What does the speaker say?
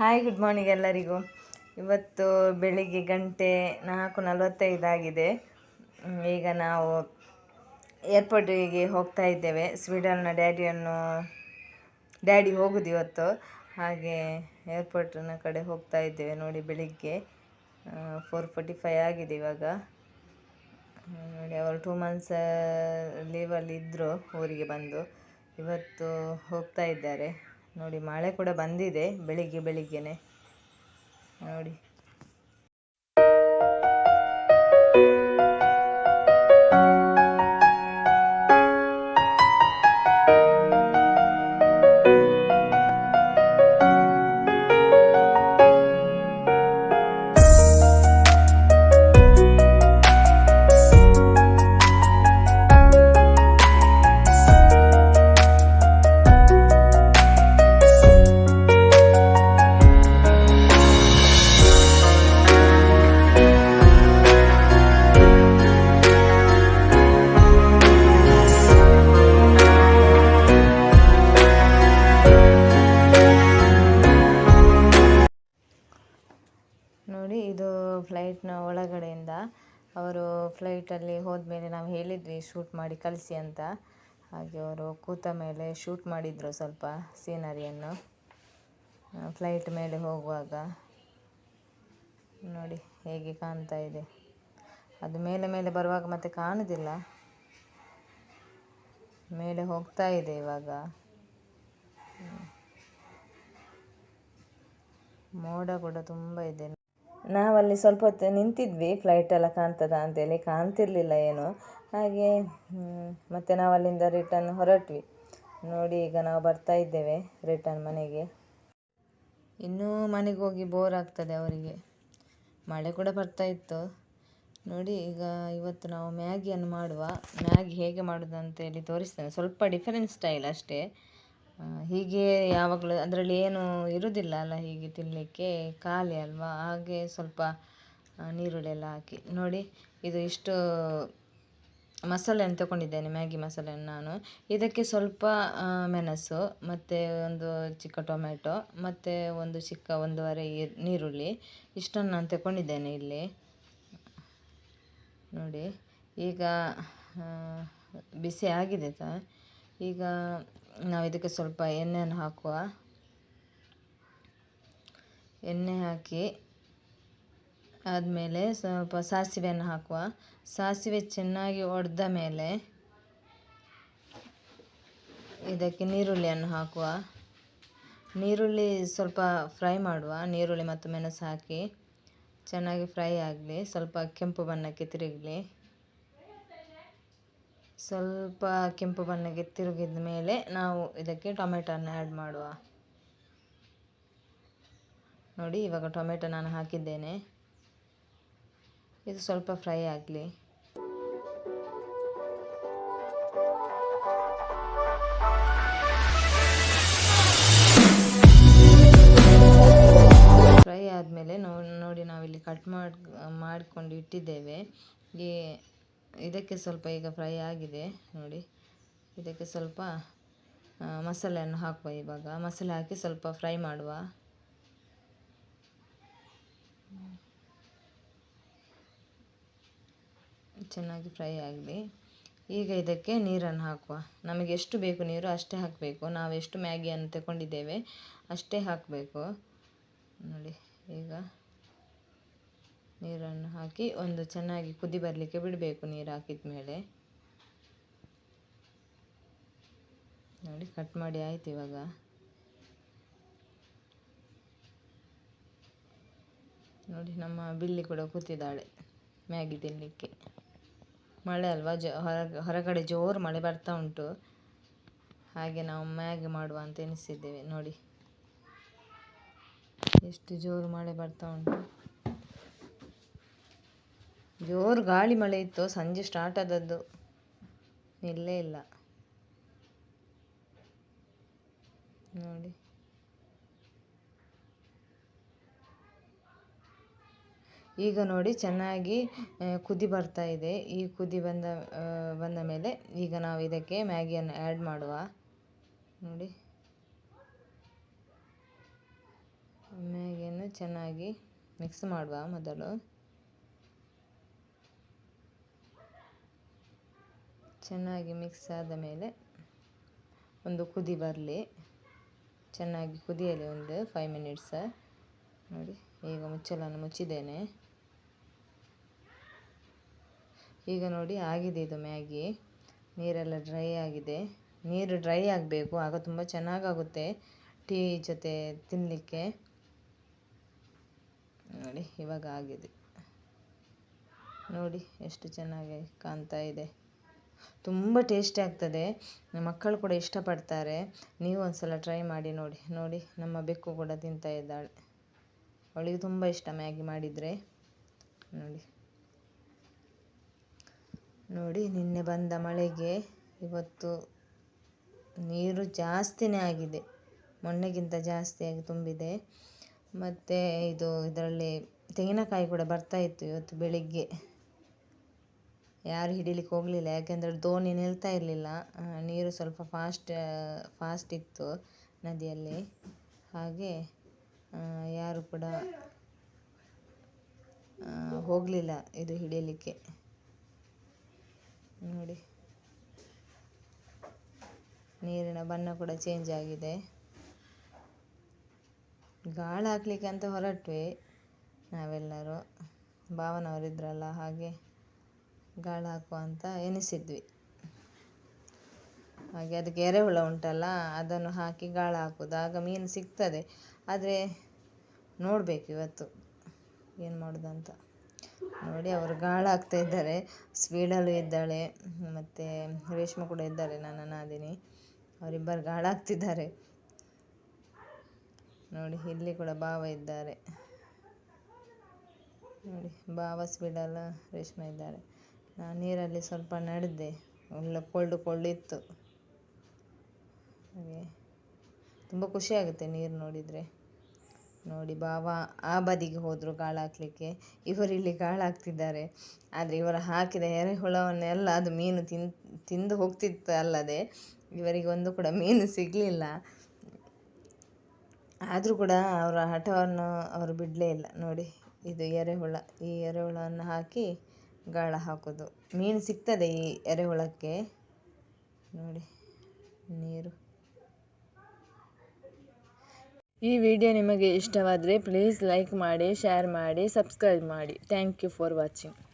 Hi good morning ಎಲ್ಲರಿಗೂ. ಇವತ್ತು ಬೆಳಿಗ್ಗೆ ಗಂಟೆ ನಾಲ್ಕು ನಲವತ್ತೈದಾಗಿದೆ ಈಗ ನಾವು ಏರ್ಪೋರ್ಟಿಗೆ ಹೋಗ್ತಾ ಇದ್ದೇವೆ. ಸ್ವೀಡನ್ನ ಡ್ಯಾಡಿಯನ್ನು, ಡ್ಯಾಡಿ ಹೋಗುದು ಇವತ್ತು. ಹಾಗೆ ಏರ್ಪೋರ್ಟಿನ ಕಡೆ ಹೋಗ್ತಾ ಇದ್ದೇವೆ ನೋಡಿ ಬೆಳಿಗ್ಗೆ. ಫೋರ್ ಫೋರ್ಟಿ ಫೈ ಆಗಿದೆ ಇವಾಗ. ನೋಡಿ ಅವರು ಟೂ ಮಂತ್ಸ್ ಲೀವಲ್ಲಿ ಇದ್ದರು ಊರಿಗೆ ಬಂದು. ಇವತ್ತು ಹೋಗ್ತಾ ಇದ್ದಾರೆ. ನೋಡಿ ಮಳೆ ಕೂಡ ಬಂದಿದೆ ಬೆಳಿಗ್ಗೆ ಬೆಳಿಗ್ಗೆನೆ. ನೋಡಿ. ಒಳಗಡೆಯಿಂದ ಅವರು ಫ್ಲೈಟಲ್ಲಿ ಹೋದ್ಮೇಲೆ ನಾವು ಹೇಳಿದ್ವಿ ಶೂಟ್ ಮಾಡಿ ಕಳಿಸಿ ಅಂತ. ಹಾಗೆ ಅವರು ಕೂತ ಮೇಲೆ ಶೂಟ್ ಮಾಡಿದರು ಸ್ವಲ್ಪ ಸೀನರಿಯನ್ನು ಫ್ಲೈಟ್ ಮೇಲೆ ಹೋಗುವಾಗ. ನೋಡಿ ಹೇಗೆ ಕಾಣ್ತಾ ಇದೆ. ಅದು ಮೇಲೆ ಮೇಲೆ ಬರುವಾಗ ಮತ್ತೆ ಕಾಣುವುದಿಲ್ಲ ಮೇಲೆ ಹೋಗ್ತಾ ಇದೆ ಇವಾಗ. ಮೋಡ ಕೂಡ ತುಂಬ ಇದೆ. ನಾವಲ್ಲಿ ಸ್ವಲ್ಪ ಹೊತ್ತು ನಿಂತಿದ್ವಿ ಫ್ಲೈಟ್ ಎಲ್ಲ ಕಾಣ್ತದ ಅಂತೇಳಿ ಕಾಣ್ತಿರ್ಲಿಲ್ಲ ಏನು. ಹಾಗೆ ಮತ್ತೆ ನಾವು ಅಲ್ಲಿಂದ ರಿಟರ್ನ್ ಹೊರಟ್ವಿ. ನೋಡಿ, ಈಗ ನಾವು ಬರ್ತಾ ಇದ್ದೇವೆ ರಿಟರ್ನ್ ಮನೆಗೆ. ಇನ್ನೂ ಮನೆಗೆ ಹೋಗಿ ಬೋರ್ ಆಗ್ತದೆ ಅವರಿಗೆ. ಮಳೆ ಕೂಡ ಬರ್ತಾ ಇತ್ತು. ನೋಡಿ, ಈಗ ಇವತ್ತು ನಾವು ಮ್ಯಾಗಿಯನ್ನು ಮಾಡುವ. ಮ್ಯಾಗಿ ಹೇಗೆ ಮಾಡೋದು ತೋರಿಸ್ತೇನೆ. ಸ್ವಲ್ಪ ಡಿಫರೆಂಟ್ ಸ್ಟೈಲ್ ಅಷ್ಟೇ. ಹೀಗೆ ಯಾವಾಗಲೂ ಅದರಲ್ಲಿ ಏನು ಇರುವುದಿಲ್ಲ ಅಲ್ಲ, ಹೀಗೆ ತಿನ್ನಲಿಕ್ಕೆ ಖಾಲಿ ಅಲ್ವಾ? ಹಾಗೆ ಸ್ವಲ್ಪ ನೀರುಳ್ಳಿ ಎಲ್ಲ ಹಾಕಿ. ನೋಡಿ, ಇದು ಇಷ್ಟು ಮಸಾಲೆಯನ್ನು ತಗೊಂಡಿದ್ದೇನೆ, ಮ್ಯಾಗಿ ಮಸಾಲೆಯನ್ನು ನಾನು. ಇದಕ್ಕೆ ಸ್ವಲ್ಪ ಮೆಣಸು, ಮತ್ತು ಒಂದು ಚಿಕ್ಕ ಟೊಮೆಟೊ ಮತ್ತು ಒಂದು ಚಿಕ್ಕ ಒಂದೂವರೆ ನೀರುಳ್ಳಿ. ಇಷ್ಟನ್ನು ನಾನು ತಗೊಂಡಿದ್ದೇನೆ ಇಲ್ಲಿ. ನೋಡಿ, ಈಗ ಬಿಸಿ ಆಗಿದೆ ತ? ಈಗ ನಾವು ಇದಕ್ಕೆ ಸ್ವಲ್ಪ ಎಣ್ಣೆಯನ್ನು ಹಾಕುವ. ಎಣ್ಣೆ ಹಾಕಿ ಆದಮೇಲೆ ಸ್ವಲ್ಪ ಸಾಸಿವೆಯನ್ನು ಹಾಕುವ. ಸಾಸಿವೆ ಚೆನ್ನಾಗಿ ಒಡೆದ ಮೇಲೆ ಇದಕ್ಕೆ ನೀರುಳ್ಳಿಯನ್ನು ಹಾಕುವ. ನೀರುಳ್ಳಿ ಸ್ವಲ್ಪ ಫ್ರೈ ಮಾಡುವ. ನೀರುಳ್ಳಿ ಮತ್ತು ಮೆಣಸು ಹಾಕಿ ಚೆನ್ನಾಗಿ ಫ್ರೈ ಆಗಲಿ. ಸ್ವಲ್ಪ ಕೆಂಪು ಬಣ್ಣಕ್ಕೆ ತಿರುಗಲಿ. ಸ್ವಲ್ಪ ಕೆಂಪು ಬಣ್ಣಕ್ಕೆ ತಿರುಗಿದ ಮೇಲೆ ನಾವು ಇದಕ್ಕೆ ಟೊಮೆಟೊನ ಆ್ಯಡ್ ಮಾಡುವ. ನೋಡಿ, ಇವಾಗ ಟೊಮೆಟೊ ನಾನು ಹಾಕಿದ್ದೇನೆ. ಇದು ಸ್ವಲ್ಪ ಫ್ರೈ ಆಗಲಿ. ಫ್ರೈ ಆದಮೇಲೆ ನೋಡಿ ನಾವಿಲ್ಲಿ ಕಟ್ ಮಾಡಿ, ಮಾಡಿಕೊಂಡು ಇಟ್ಟಿದ್ದೇವೆ. ಈ ಇದಕ್ಕೆ ಸ್ವಲ್ಪ ಈಗ ಫ್ರೈ ಆಗಿದೆ, ನೋಡಿ. ಇದಕ್ಕೆ ಸ್ವಲ್ಪ ಮಸಾಲೆಯನ್ನು ಹಾಕುವ ಇವಾಗ. ಮಸಾಲೆ ಹಾಕಿ ಸ್ವಲ್ಪ ಫ್ರೈ ಮಾಡುವ. ಚೆನ್ನಾಗಿ ಫ್ರೈ ಆಗಲಿ ಈಗ ಇದಕ್ಕೆ ನೀರನ್ನು ಹಾಕುವ. ನಮಗೆ ಎಷ್ಟು ಬೇಕು ನೀರು ಅಷ್ಟೇ ಹಾಕಬೇಕು. ನಾವು ಎಷ್ಟು ಮ್ಯಾಗಿಯನ್ನು ತಗೊಂಡಿದ್ದೇವೆ ಅಷ್ಟೇ ಹಾಕಬೇಕು. ನೋಡಿ, ಈಗ ನೀರನ್ನು ಹಾಕಿ ಒಂದು ಚೆನ್ನಾಗಿ ಕುದಿ ಬರಲಿಕ್ಕೆ ಬಿಡಬೇಕು ನೀರು ಹಾಕಿದ ಮೇಲೆ. ನೋಡಿ ಕಟ್ ಮಾಡಿ ಆಯ್ತು ಇವಾಗ. ನೋಡಿ, ನಮ್ಮ ಬಿಲ್ಲಿ ಕೂಡ ಕೂತಿದ್ದಾಳೆ ಮ್ಯಾಗಿ ತಿನ್ನಲಿಕ್ಕೆ ಮಳೆ ಅಲ್ವಾ? ಜ, ಹೊರ, ಹೊರಗಡೆ ಜೋರು ಮಳೆ ಬರ್ತಾ ಉಂಟು. ಹಾಗೆ ನಾವು ಮ್ಯಾಗಿ ಮಾಡುವ ಅಂತ ಎನಿಸಿದ್ದೇವೆ ನೋಡಿ, ಎಷ್ಟು ಜೋರು ಮಳೆ ಬರ್ತಾ ಉಂಟು. ಜೋರು ಗಾಳಿ ಮಳೆ ಇತ್ತು, ಸಂಜೆ ಸ್ಟಾರ್ಟ್ ಆದದ್ದು. ನಿಲ್ಲೇ ಇಲ್ಲ. ನೋಡಿ. ಈಗ ನೋಡಿ ಚೆನ್ನಾಗಿ ಕುದಿ ಬರ್ತಾ ಇದೆ. ಈ ಕುದಿ ಬಂದ ಬಂದ ಮೇಲೆ ಈಗ ನಾವು ಇದಕ್ಕೆ ಮ್ಯಾಗಿಯನ್ನು ಆ್ಯಡ್ ಮಾಡುವ. ನೋಡಿ. ಮ್ಯಾಗಿಯನ್ನು ಚೆನ್ನಾಗಿ ಮಿಕ್ಸ್ ಮಾಡುವ ಮೊದಲು. ಚೆನ್ನಾಗಿ ಮಿಕ್ಸ್ ಆದ ಮೇಲೆ ಒಂದು ಕುದಿ ಬರಲಿ. ಚೆನ್ನಾಗಿ ಕುದಿಯಲಿ ಒಂದು ಫೈವ್ ಮಿನಿಟ್ಸ ನೋಡಿ, ಈಗ ಮುಚ್ಚಳನ್ನು ಮುಚ್ಚಿದ್ದೇನೆ. ಈಗ ನೋಡಿ, ಆಗಿದೆ ಇದು ಮ್ಯಾಗಿ. ನೀರೆಲ್ಲ ಡ್ರೈ ಆಗಿದೆ. ನೀರು ಡ್ರೈ ಆಗಬೇಕು, ಆಗ ತುಂಬ ಚೆನ್ನಾಗಾಗುತ್ತೆ ಟೀ ಜೊತೆ ತಿನ್ನಲಿಕ್ಕೆ ನೋಡಿ, ಇವಾಗ ಆಗಿದೆ. ನೋಡಿ, ಎಷ್ಟು ಚೆನ್ನಾಗಿ ಕಾಣ್ತಾ ಇದೆ. ತುಂಬ ಟೇಸ್ಟಿ ಆಗ್ತದೆ. ಮಕ್ಕಳು ಕೂಡ ಇಷ್ಟಪಡ್ತಾರೆ. ನೀವು ಒಂದ್ಸಲ ಟ್ರೈ ಮಾಡಿ ನೋಡಿ. ನೋಡಿ, ನಮ್ಮ ಬೆಕ್ಕು ಕೂಡ ತಿಂತಾ ಇದ್ದಾಳೆ. ಅವಳಿಗೆ ತುಂಬ ಇಷ್ಟ ಮ್ಯಾಗಿ ಮಾಡಿದರೆ. ನೋಡಿ. ನೋಡಿ, ನಿನ್ನೆ ಬಂದ ಮಳೆಗೆ ಇವತ್ತು ನೀರು ಜಾಸ್ತಿನೇ ಆಗಿದೆ. ಮೊನ್ನೆಗಿಂತ ಜಾಸ್ತಿಯಾಗಿ ತುಂಬಿದೆ. ಮತ್ತು ಇದು ಇದರಲ್ಲಿ ತೆಂಗಿನಕಾಯಿ ಕೂಡ ಬರ್ತಾ ಇತ್ತು ಇವತ್ತು ಬೆಳಿಗ್ಗೆ. ಯಾರು ಹಿಡಿಲಿಕ್ಕೆ ಹೋಗಲಿಲ್ಲ. ಯಾಕೆಂದರೆ ದೋಣಿ ನಿಲ್ತಾ ಇರಲಿಲ್ಲ. ನೀರು ಸ್ವಲ್ಪ ಫಾಸ್ಟ್ ಫಾಸ್ಟ್ ಇತ್ತು ನದಿಯಲ್ಲಿ. ಹಾಗೆ ಯಾರು ಕೂಡ ಹೋಗಲಿಲ್ಲ ಇದು ಹಿಡಿಯಲಿಕ್ಕೆ ನೋಡಿ. ನೀರಿನ ಬಣ್ಣ ಕೂಡ ಚೇಂಜ್ ಆಗಿದೆ. ಗಾಳ ಹಾಕ್ಲಿಕ್ಕೆ ಅಂತ ಹೊರಟ್ವಿ ನಾವೆಲ್ಲರೂ. ಭಾವನವರಿದ್ರಲ್ಲ, ಹಾಗೆ. ಗಾಳ ಹಾಕುವ ಅಂತ ಎನಿಸಿದ್ವಿ. ಹಾಗೆ ಅದಕ್ಕೆ ಎರೆಹುಳ ಉಂಟಲ್ಲ, ಅದನ್ನು ಹಾಕಿ ಗಾಳ ಹಾಕೋದು ಆಗ ಮೀನು ಸಿಗ್ತದೆ. ಆದರೆ ನೋಡಬೇಕು ಇವತ್ತು ಏನು ಮಾಡೋದಂತ. ನೋಡಿ ಅವರು ಗಾಳ ಹಾಕ್ತಾ ಇದ್ದಾರೆ. ಸ್ಪೀಡಲ್ಲೂ ಇದ್ದಾಳೆ, ಮತ್ತು ರೇಷ್ಮೆ ಕೂಡ ಇದ್ದಾರೆ, ನನ್ನ ನಾದಿನಿ. ಅವರಿಬ್ಬರು ಗಾಳ ಹಾಕ್ತಿದ್ದಾರೆ ನೋಡಿ, ಇಲ್ಲಿ ಕೂಡ ಭಾವ ಇದ್ದಾರೆ. ನೋಡಿ, ಭಾವ ಸ್ಪೀಡಲ್ಲ ರೇಷ್ಮೆ ಇದ್ದಾರೆ. ನಾನು ನೀರಲ್ಲಿ ಸ್ವಲ್ಪ ನಡೆದೆ. ಒಳ್ಳೆ ಕೊಳ್ಳು ಕೊಳ್ಳಿತ್ತು ಹಾಗೆ ತುಂಬ ಖುಷಿಯಾಗುತ್ತೆ ನೀರು ನೋಡಿದರೆ. ನೋಡಿ ಬಾವ ಆ ಬದಿಗೆ ಹೋದರು ಗಾಳ ಹಾಕಲಿಕ್ಕೆ. ಇವರು ಇಲ್ಲಿ ಗಾಳ ಹಾಕ್ತಿದ್ದಾರೆ. ಆದರೆ ಇವರು ಹಾಕಿದ ಎರೆಹುಳವನ್ನೆಲ್ಲ ಅದು ಮೀನು ತಿನ್, ತಿಂದು ಹೋಗ್ತಿತ್ತು ಅಲ್ಲದೆ ಇವರಿಗೆ ಒಂದು ಕೂಡ ಮೀನು ಸಿಗಲಿಲ್ಲ. ಆದರೂ ಕೂಡ ಅವರ ಹಠವನ್ನು ಅವರು ಬಿಡಲೇ ಇಲ್ಲ. ನೋಡಿ ಇದು ಎರೆಹುಳ ಈ ಎರೆಹುಳವನ್ನು ಹಾಕಿ ಗಾಳ ಹಾಕೋದು. ಮೀನು ಸಿಗ್ತದೆ ಈ ಎರೆಹುಳಕ್ಕೆ ನೋಡಿ, ನೀರು. ಈ ವಿಡಿಯೋ ನಿಮಗೆ ಇಷ್ಟವಾದರೆ ಪ್ಲೀಸ್ ಲೈಕ್ ಮಾಡಿ ಶೇರ್ ಮಾಡಿ ಸಬ್ಸ್ಕ್ರೈಬ್ ಮಾಡಿ. Thank you for watching